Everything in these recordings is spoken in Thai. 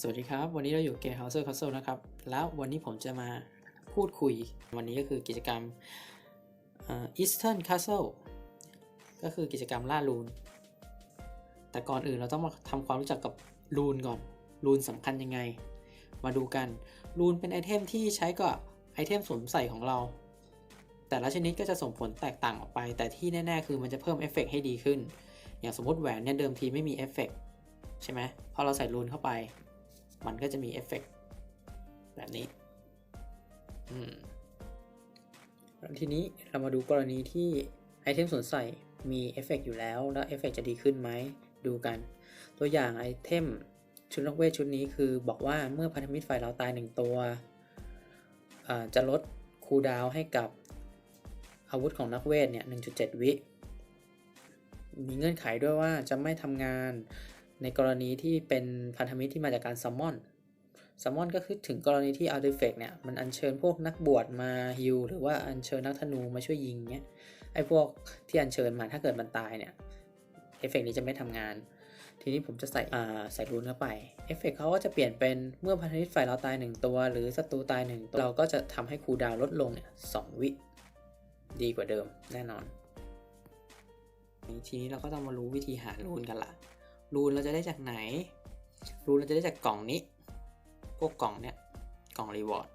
สวัสดีครับ วันนี้เราอยู่เกม House Castle นะครับ แล้ววันนี้ผมจะมาพูดคุย วันนี้ก็คือกิจกรรมอ่อ Eastern Castle ก็คือกิจกรรมล่ารูน แต่ก่อนอื่นเราต้องมาทำความรู้จักกับรูนก่อนรูนสำคัญยังไง มาดูกันรูนเป็นไอเทมที่ใช้กับไอเทมสวมใส่ของเรา แต่ละชนิดก็จะส่งผลแตกต่างออกไป แต่ที่แน่ ๆ คือมันจะเพิ่มเอฟเฟกต์ให้ดีขึ้น อย่างสมมติแหวนเนี่ยเดิมทีไม่มีเอฟเฟกต์ใช่ไหมพอเราใส่รูนเข้าไป มันก็จะมีเอฟเฟกต์แบบนี้อืมทีนี้เรามาดูกรณีที่ไอเทมสวมใส่มีเอฟเฟกต์อยู่แล้ว แล้วเอฟเฟกต์จะดีขึ้นไหมดูกัน ตัวอย่างไอเทมชุดนักเวทชุดนี้คือบอกว่าเมื่อพันธมิตรฝ่ายเราตายหนึ่งตัว จะลดคูลดาวให้กับอาวุธของนักเวทเนี่ย 1.7 วิ มีเงื่อนไขด้วยว่าจะไม่ทำงาน ในกรณีที่เป็นพันธมิตรที่มาจากการซัมมอนซัมมอนก็คือถึงกรณีที่อาร์ติเฟกเนี่ยมันอัญเชิญพวกนักบวชมาฮิลหรือว่าอัญเชิญนักธนูมาช่วยยิงเนี้ยไอ้พวกที่อัญเชิญมาถ้าเกิดมันตายเนี่ยเอฟเฟกนี้จะไม่ทำงาน ทีนี้ผมจะใส่อ่าใส่รูนเข้าไปเอฟเฟกเขาก็จะเปลี่ยนเป็นเมื่อพันธมิตรฝ่ายเราตายหนึ่งตัว หรือศัตรูตายหนึ่งตัว เราก็จะทำให้คูดาวลดลงเนี่ยสองวิดีกว่าเดิมแน่นอน ทีนี้เราก็ต้องมารู้วิธีหารูนกันละ รูนเราจะได้จากไหน รูนเราจะได้จากกล่องนี้ พวกกล่องเนี้ย กล่องรีวอร์ด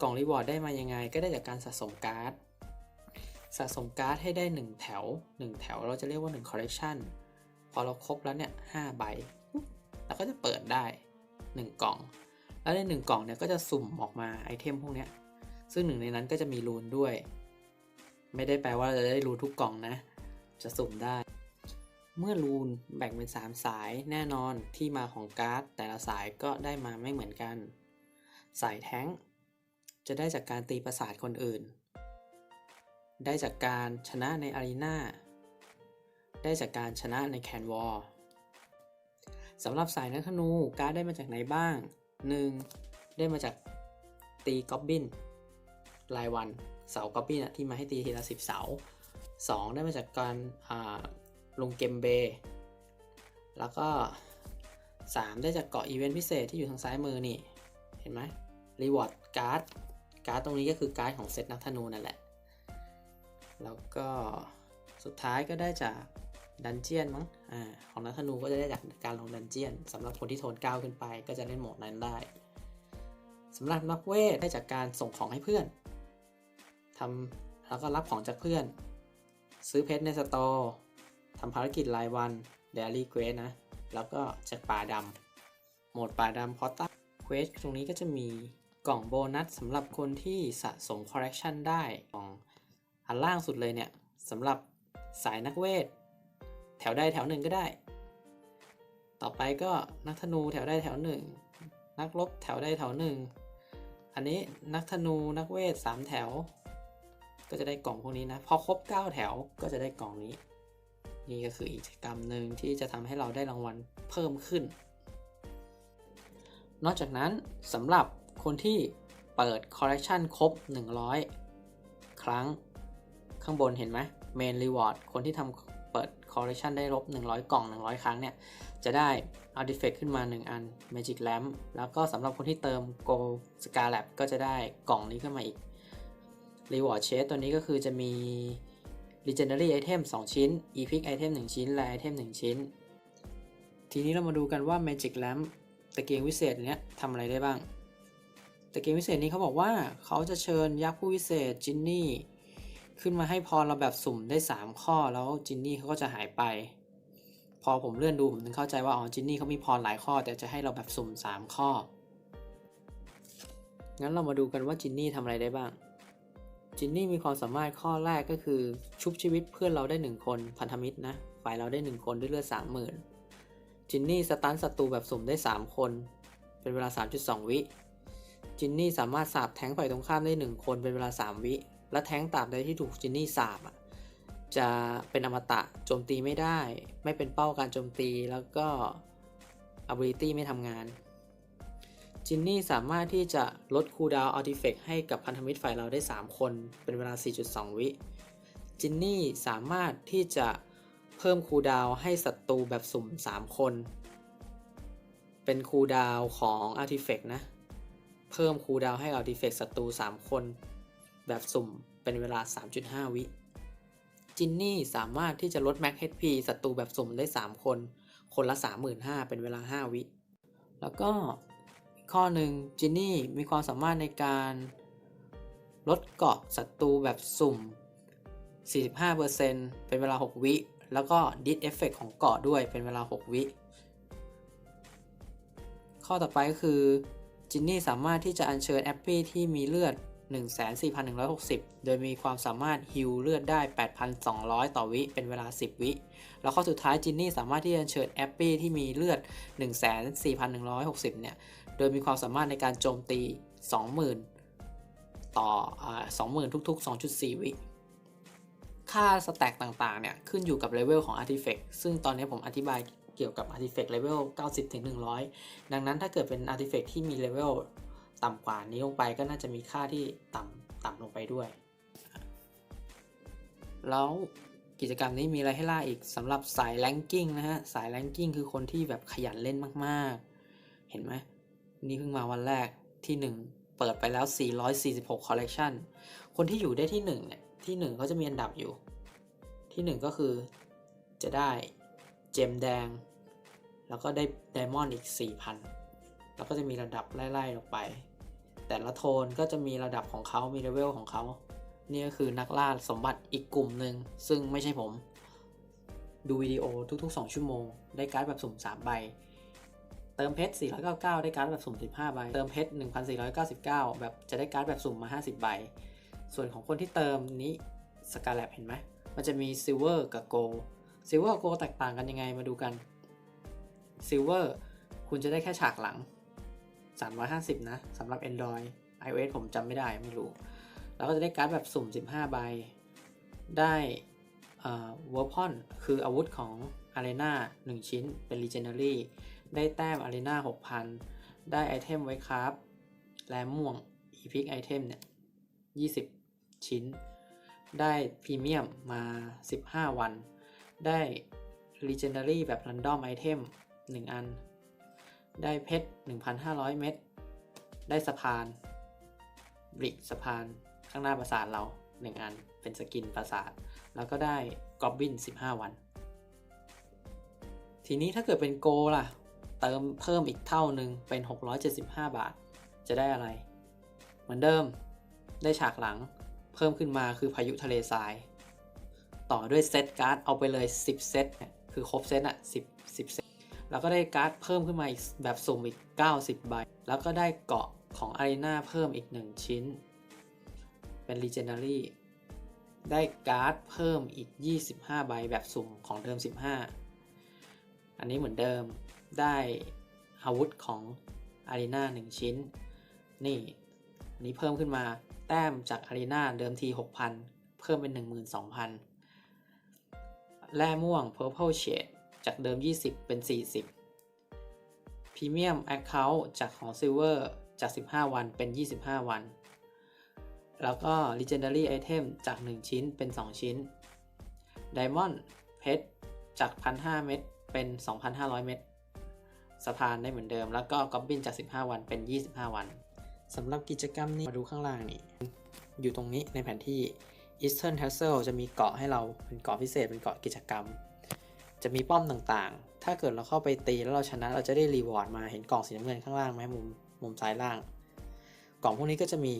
กล่องรีวอร์ดได้มายังไง ก็ได้จากการสะสมการ์ด สะสมการ์ดให้ได้ 1 แถว 1 แถวเราจะเรียกว่า1 collection พอเราครบแล้วเนี่ย5ใบปุ๊บเราก็จะเปิดได้ 1 กล่อง แล้วใน 1 กล่องเนี่ยก็จะสุ่มออกมาไอเทมพวกเนี้ย ซึ่งหนึ่งในนั้นก็จะมีรูนด้วย ไม่ได้แปลว่าเราจะได้รูนทุกกล่องนะ จะสุ่มได้ เมื่อรูนแบ่งเป็น 3 สายแน่นอนที่มาของการ์ด แต่ละสายก็ได้มาไม่เหมือนกัน สายแท้งจะได้จากการตีประสาทคนอื่น ได้จากการชนะในอารีนาได้จากการชนะในแคนวอลสำหรับสายนักธนูการ์ดได้มาจากไหนบ้าง 1. ได้มาจากตีกอบบินรายวันเสากอบบินที่มาให้ตีทีละ10เสา 2 ได้มาจากการ ลงเกมเบแล้วก็ 3 ได้จากเกาะอีเวนต์พิเศษที่อยู่ทางซ้ายมือนี่ เห็นไหมรีวอร์ดการ์ดการ์ดตรงนี้ก็คือการ์ดของเซตนักธนูนั่นแหละ แล้วก็สุดท้ายก็ได้จากดันเจียนมั้งอ่าของนักธนูก็จะได้จากการลงดันเจียนสำหรับคนที่โทนก้าวขึ้นไป ก็จะเล่นโหมดนั้นได้สำหรับนักเวทได้จากการส่งของให้เพื่อนทำแล้วก็รับของจากเพื่อน ซื้อเพชรในสตอร์ ทำภารกิจรายวันเดลี่เควสนะ แล้วก็จากป่าดำโหมดป่าดำพอตั้งเควสตรงนี้ก็จะมีกล่องโบนัสสำหรับคนที่สะสมคอร์เรคชันได้ของอันล่างสุดเลยเนี่ยสำหรับสายนักเวท แถวใดแถวหนึ่งก็ได้ ต่อไปก็นักธนูแถวใดแถวหนึ่งนักรบแถวใดแถวหนึ่งอันนี้นักธนูนักเวท 3 แถว ก็จะได้กล่องพวกนี้นะ พอครบ 9 แถวก็จะได้กล่องนี้ นี่ก็คืออีกกิจกรรมหนึ่งที่จะทำให้เราได้รางวัลเพิ่มขึ้น นอกจากนั้นสำหรับคนที่เปิดคอ l เล c ชันครบ 100 ครั้งข้างบนเห็นไหมเมนรีวอร์ดคนที่ทำเปิดคอ l เล c ชันได้ลบ 100 กล่อง 100 ครั้งเนี่ย จะได้ Artifact ขึ้นมา 1 อัน Magic Lamp แล้วก็สำหรับคนที่เติม Go Scarlet ก็จะได้กล่องนี้ขึ้นมาอีก Reward Chest ตัวนี้ก็คือจะมี Legendary Item 2 ชิ้น Epic Item 1 ชิ้น และ Item 1 ชิ้น ทีนี้เรามาดูกันว่า Magic Lamp ตะเกียงวิเศษเนี้ยทำอะไรได้บ้าง ตะเกียงวิเศษนี้เขาบอกว่าเขาจะเชิญยักษ์ผู้วิเศษจินนี่ขึ้นมาให้พรเราแบบสุ่มได้ 3 ข้อแล้วจินนี่เขาก็จะหายไป พอผมเลื่อนดูผมถึงเข้าใจว่าอ๋อจินนี่เขามีพรหลายข้อ แต่จะให้เราแบบสุ่ม 3 ข้อ งั้นเรามาดูกันว่าจินนี่ทำอะไรได้บ้าง จินนี่มีความสามารถข้อแรกก็คือ ชุบชีวิตเพื่อนเราได้ 1 คนพันธมิตรนะฝ่ายเราได้ 1 คนด้วยเลือด30,000 จินนี่สตันศัตรูแบบสุ่มได้ 3 คน เป็นเวลา 3.2 วิ จินนี่สามารถสาบแทงฝ่ายตรงข้ามได้ 1 คนเป็นเวลา 3 วิ และแทงตาบใดที่ถูกจินนี่สาบอะจะเป็นอมตะโจมตีไม่ได้ ไม่เป็นเป้าการโจมตีแล้วก็ ability ไม่ทำงาน จินนี่สามารถที่จะลดคูลดาวน์อาร์ติเฟกให้กับพันธมิตรฝ่ายเราได้ 3 คน เป็นเวลา 4.2 วิ จินนี่สามารถที่จะเพิ่มคูลดาวน์ให้ศัตรูแบบสุ่ม 3 คน เป็นเป็นคูลดาวน์ของ Artifact นะ เพิ่มคูลดาวน์ให้ Artifact ศัตรู 3 คน แบบสุ่มเป็นเวลา 3.5 วิ จินนี่สามารถที่จะลด Max HP ศัตรูแบบสุ่มได้ 3 คน คนละ 35,000 เป็นเวลา 5 วิ แล้วก็ ข้อหนึ่งจินนี่มีความสามารถในการลดเกาะศัตรูแบบสุ่ม 45%เป็นเวลา 6 วิ แล้วก็ดิสเอฟเฟกของเกาะด้วยเป็นเวลา 6 วิ ข้อต่อไปก็คือจินนี่สามารถที่จะอัญเชิญแอปปี้ที่มีเลือด 14,160 โดยมีความสามารถฮิลเลือดได้ 8,200 ต่อวิเป็นเวลา 10 วิ แล้วข้อสุดท้ายจินนี่สามารถที่จะอัญเชิญแอปปี้ที่มีเลือด 14,160 เนี่ย โดยมีความสามารถในการโจมตี 20,000 ต่ออ20,000 ทุก ๆ 2.4 วิค่าสแต็กต่างๆ เนี่ย ขึ้นอยู่กับเลเวลของ Artifact ซึ่งตอนนี้ผมอธิบายเกี่ยวกับ Artifact เลเวล 90 ถึง 100 ดังนั้นถ้าเกิดเป็น Artifact ที่มีเลเวลต่ำกว่านี้ลงไปก็น่าจะมีค่าที่ต่ำต่ำลงไปด้วย แล้วกิจกรรมนี้มีอะไรให้ล่าอีกสำหรับสายแ a งกิ้งนะฮะ สายแ a งกิ้งคือคนที่แบบขยันเล่นมากๆ เห็นไหม นี่เพิ่งมาวันแรกที่ 1 เปิดไปแล้ว 446 collection คนที่อยู่ได้ที่1เนี่ยที่ 1 เขาจะมีอันดับอยู่ ที่ 1 ก็คือจะได้เจมแดง แล้วก็ได้ไดมอนด์อีก 4,000 แล้วก็จะมีระดับไล่ๆลงไป แต่ละโทนก็จะมีระดับของเขามีเลเวลของเขานี่ก็คือนักล่าสมบัติอีกกลุ่มหนึ่ง ซึ่งไม่ใช่ผม ดูวิดีโอทุกๆ 2 ชั่วโมง ได้การ์ดแบบสุ่ม 3 ใบ เติมเพชร 499 ได้การ์ดแบบสุ่ม 15 ใบ เติมเพชร 1,499 แบบจะได้การ์ดแบบสุ่มมา 50 ใบ ส่วนของคนที่เติมนี้สกาแลบเห็นไหม มันจะมีซิลเวอร์กับโกลซิลเวอร์กับโกลแตกต่างกันยังไงมาดูกันซิลเวอร์คุณจะได้แค่ฉากหลัง 350 นะสำหรับ Android iOS ผมจำไม่ได้ไม่รู้ แล้วก็จะได้การ์ดแบบสุ่ม 15 ใบ ได้เวอร์พอนคืออาวุธของ Arena 1ชิ้นเป็น Legendary ได้แต้ม Arena 6,000 ได้ไอเทมไว้ครับ แลม่วง Epic Item เนี่ย 20 ชิ้น ได้พรีเมียมมา 15 วัน ได้ Legendary แบบ Random Item 1อัน ได้เพชร 1,500 เม็ด ได้สะพานบริกสะพานข้างหน้าปราสาทเรา 1 อัน เป็นสกินปราสาท แล้วก็ได้กอบบิน 15 วัน ทีนี้ถ้าเกิดเป็นโกล่ะ เติมเพิ่มอีกเท่าหนึ่งเป็น 675 บาท จะได้อะไร เหมือนเดิม ได้ฉากหลัง เพิ่มขึ้นมาคือพายุทะเลทราย ต่อด้วยเซตการ์ดเอาไปเลย 10 เซตคือครบเซตอะ10 10เซตแล้วก็ได้การ์ดเพิ่มขึ้นมาอีกแบบสุ่มอีก 90 ใบ แล้วก็ได้เกาะของอารีนาเพิ่มอีก 1 ชิ้น เป็น Legendary ได้การ์ดเพิ่มอีก 25 ใบแบบสุ่มของเดิม 15 อันนี้เหมือนเดิม ได้อาวุธของอารีนา1ชิ้น นี่อันนี้เพิ่มขึ้นมาแต้มจากอารีนาเดิมที 6,000 เพิ่มเป็น 12,000 แร่ม่วง Purple Shade จากเดิม 20 เป็น 40 Premium Account จากของ Silver จาก 15 วันเป็น 25 วัน แล้วก็ Legendary Item จาก 1 ชิ้นเป็น 2 ชิ้น Diamond เพชรจาก 1,500 เม็ดเป็น 2,500 เม็ด สะพานได้เหมือนเดิม แล้วก็ Goblin จาก 15 วันเป็น 25 วันสำหรับกิจกรรมนี้มาดูข้างล่างนี่อยู่ตรงนี้ในแผนที่ Eastern Castle จะมีเกาะให้เราเป็นเกาะพิเศษเป็นเกาะกิจกรรม จะมีป้อมต่างๆ ถ้าเกิดเราเข้าไปตีแล้วเราชนะเราจะได้รีวอร์ดมาเห็นกล่องสีน้ำเงินข้างล่างไหมมุมมุมซ้ายล่าง กล่องพวกนี้ก็จะมี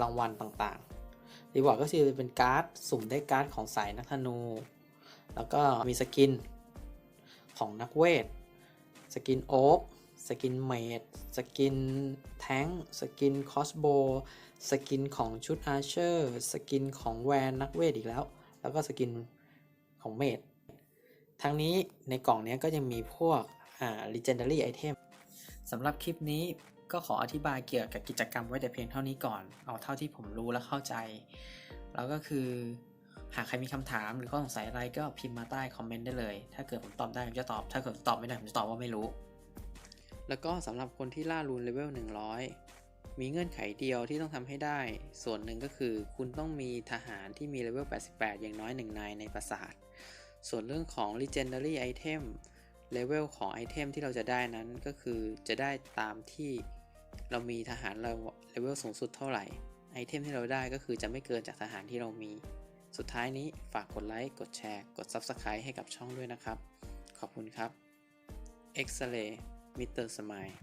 รางวัลต่างๆ รีวอร์ดก็คือเป็นการ์ดสุ่มได้การ์ดของสายนักธนู แล้วก็มีสกินของนักเวท สกินโอ๊กสกินเมดสกินแท้งสกินคอสโบสกินของชุดอาร์เชอร์สกินของแวนนักเวทอีกแล้ว แล้วก็สกินของเมดทั้งนี้ในกล่องนี้ก็ยังมีพวกอ่า legendary item สำหรับคลิปนี้ก็ขออธิบายเกี่ยวกับกิจกรรมไว้แต่เพียงเท่านี้ก่อน เอาเท่าที่ผมรู้และเข้าใจ แล้วก็คือ หากใครมีคำถามหรือข้อสงสัยอะไรก็พิมพ์มาใต้คอมเมนต์ได้เลย ถ้าเกิดผมตอบได้ผมจะตอบ ถ้าเกิดตอบไม่ได้ผมจะตอบว่าไม่รู้ แล้วก็สำหรับคนที่ล่ารูนเลเวล100 มีเงื่อนไขเดียวที่ต้องทำให้ได้ ส่วนหนึ่งก็คือ คุณต้องมีทหารที่มีเลเวล 88 อย่างน้อย1นายในปราสาท ส่วนเรื่องของ Legendary Item เลเวลของไอเทมที่เราจะได้นั้นก็คือจะได้ตามที่เรามีทหารเราเลเวลสูงสุดเท่าไหร่ไอเทมที่เราได้ก็คือจะไม่เกินจากทหารที่เรามี สุดท้ายนี้ฝากกดไลค์ กดแชร์ กด Subscribe ให้กับช่องด้วยนะครับ ขอบคุณครับ X-Ray Mr. Smile